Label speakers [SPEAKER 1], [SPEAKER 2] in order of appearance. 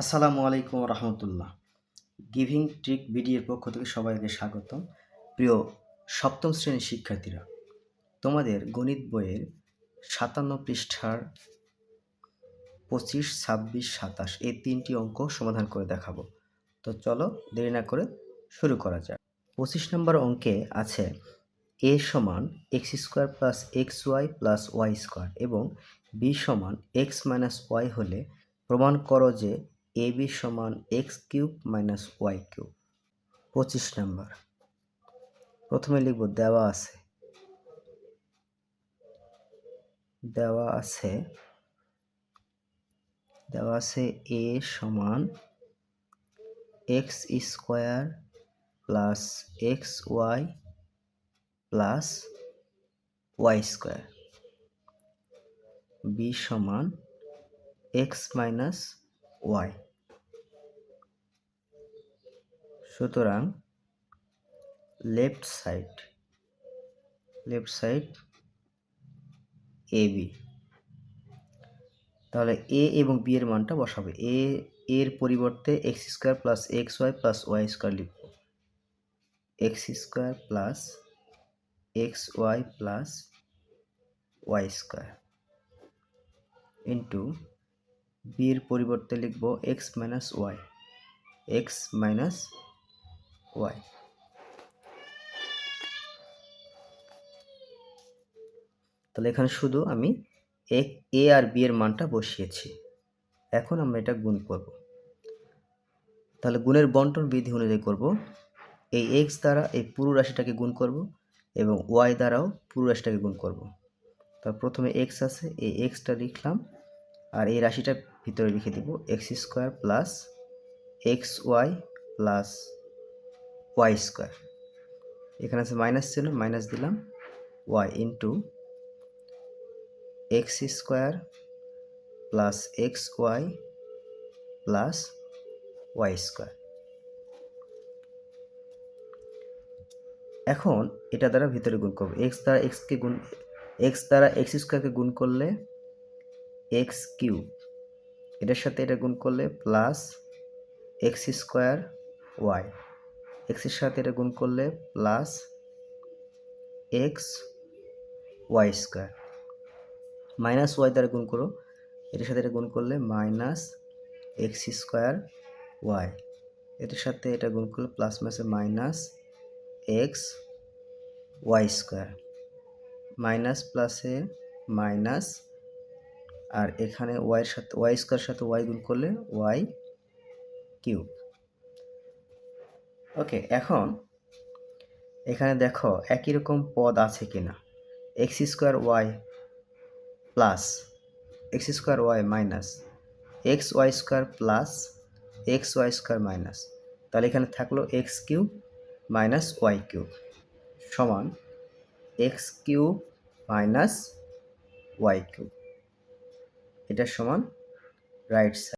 [SPEAKER 1] আসসালামু আলাইকুম রহমতুল্লাহ। Giving trick বিডিএর পক্ষ থেকে সবাইকে স্বাগতম। প্রিয় সপ্তম শ্রেণির শিক্ষার্থীরা, তোমাদের গণিত বইয়ের সাতান্ন পৃষ্ঠার পঁচিশ, ছাব্বিশ, সাতাশ এই তিনটি অঙ্ক সমাধান করে দেখাবো। তো চলো দেরি না করে শুরু করা যাক। পঁচিশ নম্বর অঙ্কে আছে এ সমান x square plus x y plus y square এবং বি সমান এক্স মাইনাস ওয়াই হলে প্রমাণ করো যে এ বি সমান x cube minus y cube. পঁচিশ নাম্বার। প্রথমে লিখব দেওয়া আছে। দেওয়া আছে। দেওয়া আছে এ সমান x square plus x y plus y square B সমান এক্স মাইনাস ওয়াই সুতরাং left side left side A B. তাহলে এ এবং বি এর মানটা বসাবে। এ, এর পরিবর্তে x square plus x y plus y square লিখব। X square plus x y plus y square into বির পরিবর্তে লিখব x minus y. X minus y তাহলে এখানে শুধু আমি এক এ আর বি এর মানটা বসিয়েছি। এখন আমরা এটা গুণ করব। তাহলে গুণের বন্টন বিধি অনুযায়ী করব। এই এক্স দ্বারা এই পুরো রাশিটাকে গুণ করব এবং ওয়াই দ্বারাও পুরো রাশিটাকে গুণ করব। তার প্রথমে এক্স আছে, এই এক্সটা লিখলাম আর এই রাশিটা ভিতরে লিখে দিব x square plus x y plus y square এখানে আছে মাইনাস ছিল মাইনাস দিলাম y into x square plus x y plus y square এখন এটা দ্বারা ভিতরে গুণ করব। এক্স দ্বারা এক্সকে গুণ এক্স দ্বারা এক্স স্কোয়ারকে গুণ করলে এক্স কিউব এটার সাথে এটা গুণ করলে প্লাস এক্স স্কোয়ার ওয়াই এক্সের সাথে এটা গুণ করলে plus x y square minus y দ্বারা গুণ করো এটার সাথে এটা গুণ করলে মাইনাস এক্স স্কোয়ার ওয়াই এটার সাথে এটা গুণ করলে প্লাস মাসে minus x y square minus প্লাসে মাইনাস আর এখানে ওয়াইয়ের সাথে ওয়াই স্কোয়ার সাথে ওয়াই গুণ করলে ওয়াই কিউব ওকে এখন এখানে দেখো একই রকম পদ আছে কিনা। X square y plus x square y minus x y square plus x y square minus তাহলে এখানে থাকল x cube minus y cube সমান x cube minus y cube এটার সমান রাইট সাইড